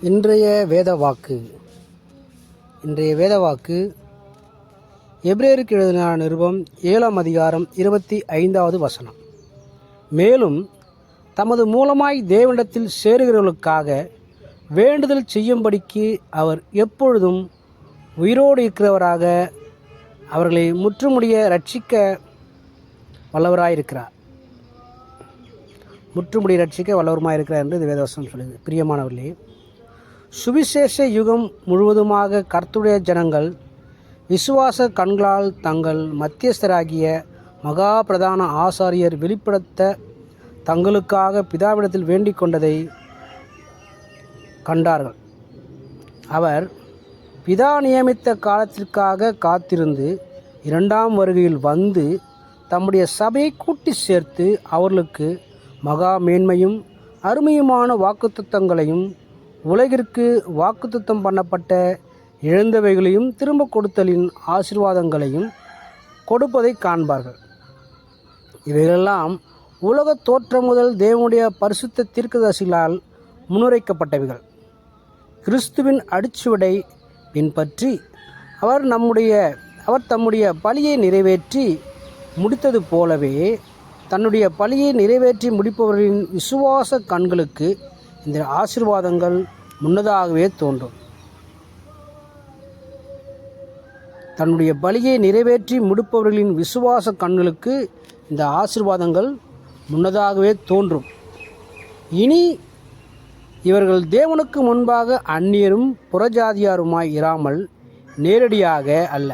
இன்றைய வேத வாக்கு. இன்றைய வேத வாக்கு எப்ரேருக்கு எழுதின நிருபம் ஏழாம் அதிகாரம் இருபத்தி ஐந்தாவது வசனம். மேலும் தமது மூலமாய் தேவனிடத்தில் சேருகிறவர்களுக்காக வேண்டுதல் செய்யும்படிக்கு அவர் எப்பொழுதும் உயிரோடு இருக்கிறவராக அவர்களை முற்றுமுடிய ரட்சிக்க வல்லவராயிருக்கிறார். முற்றுமுடி ரட்சிக்க வல்லவருமாயிருக்கிறார் என்று இது வேதவசனம் சொல்லுது. பிரியமானவர்களே சுவிசேஷ யுகம் முழுவதுமாக கர்த்துடைய ஜனங்கள் விசுவாச கண்களால் தங்கள் மத்தியஸ்தராகிய மகா பிரதான ஆசாரியர் வெளிப்படுத்த தங்களுக்காக பிதாவிடத்தில் வேண்டிக் கொண்டதை கண்டார்கள். அவர் பிதா நியமித்த காலத்திற்காக காத்திருந்து இரண்டாம் வருகையில் வந்து தம்முடைய சபையை கூட்டி சேர்த்து அவர்களுக்கு மகா மேன்மையும் அருமையுமான வாக்குத்தத்தங்களையும் உலகிற்கு வாக்குத்தத்தம் பண்ணப்பட்ட இழந்தவைகளையும் திரும்ப கொடுத்தலின் ஆசீர்வாதங்களையும் கொடுப்பதை காண்பார்கள். இவைகளெல்லாம் உலக தோற்றம் முதல் தேவனுடைய பரிசுத்த தீர்க்கதரிசிகளால் முன்னுரைக்கப்பட்டவைகள் கிறிஸ்துவின் அடிச்சுவடை பின்பற்றி அவர் நம்முடைய அவர் தம்முடைய பலியை நிறைவேற்றி முடித்தது போலவே தன்னுடைய பலியை நிறைவேற்றி முடிப்பவர்களின் விசுவாச கண்களுக்கு இந்த ஆசீர்வாதங்கள் முன்னதாகவே தோன்றும். தன்னுடைய பலியை நிறைவேற்றி முடிப்பவர்களின் விசுவாச கண்களுக்கு இந்த ஆசீர்வாதங்கள் முன்னதாகவே தோன்றும். இனி இவர்கள் தேவனுக்கு முன்பாக அந்நியரும் புறஜாதியாருமாய் இராமல் நேரடியாக அல்ல.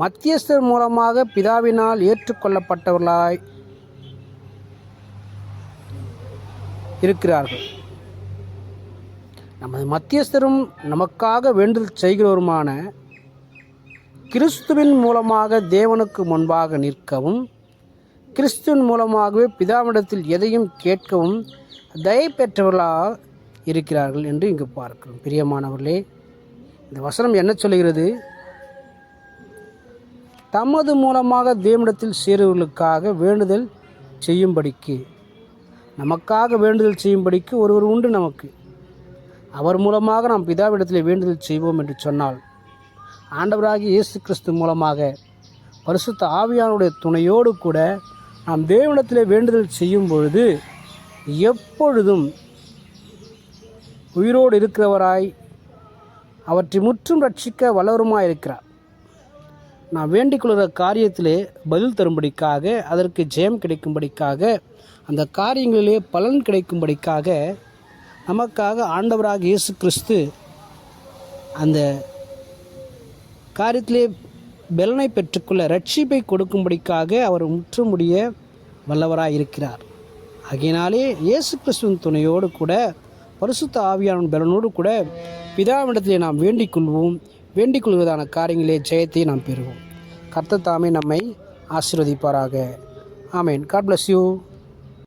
மத்தியஸ்தர் மூலமாக பிதாவினால் ஏற்றுக்கொள்ளப்பட்டவர்களாய் இருக்கிறார்கள். நமது மத்தியஸ்தரும் நமக்காக வேண்டுதல் செய்கிறவருமான கிறிஸ்துவின் மூலமாக தேவனுக்கு முன்பாக நிற்கவும் கிறிஸ்துவின் மூலமாகவே பிதாவிடத்தில் எதையும் கேட்கவும் தயை பெற்றவர்களாக இருக்கிறார்கள் என்று இங்கு பார்க்கிறோம். பிரியமானவர்களே இந்த வசனம் என்ன சொல்கிறது தமது மூலமாக தேவனிடத்தில் சேருவர்களுக்காக வேண்டுதல் செய்யும்படிக்கு நமக்காக வேண்டுதல் செய்யும்படிக்கு ஒருவர் உண்டு நமக்கு. அவர் மூலமாக நாம் பிதாவிடத்தில் வேண்டுதல் செய்வோம் என்று சொன்னால் ஆண்டவராகிய இயேசு கிறிஸ்து மூலமாக பரிசுத்த ஆவியானுடைய துணையோடு கூட நாம் தேவனிடத்திலே வேண்டுதல் செய்யும் பொழுது எப்பொழுதும் உயிரோடு இருக்கிறவராய் அவற்றை முற்றும் ரட்சிக்க வல்லவருமாய் இருக்கிறார். நான் வேண்டிக்கொள்கிற காரியத்திலே பதில் தரும்படிக்காக அதற்கு ஜெயம் கிடைக்கும்படிக்காக அந்த காரியங்களிலே பலன் கிடைக்கும்படிக்காக நமக்காக ஆண்டவராக இயேசு கிறிஸ்து அந்த காரியத்திலே பலனை பெற்றுக்கொள்ள ரட்சிப்பை கொடுக்கும்படிக்காக அவர் முற்றுமுடிய வல்லவராக இருக்கிறார். ஆகையினாலே இயேசு கிறிஸ்துவின் துணையோடு கூட பரிசுத்த ஆவியான பலனோடு கூட பிதாவிடத்திலே நாம் வேண்டிக் கொள்வோம். வேண்டிக் கொள்வதான காரியங்களே ஜெயத்தை நாம் பெறுவோம். கர்த்த தாமே நம்மை ஆசீர்வதிப்பாராக. ஆமேன். God bless you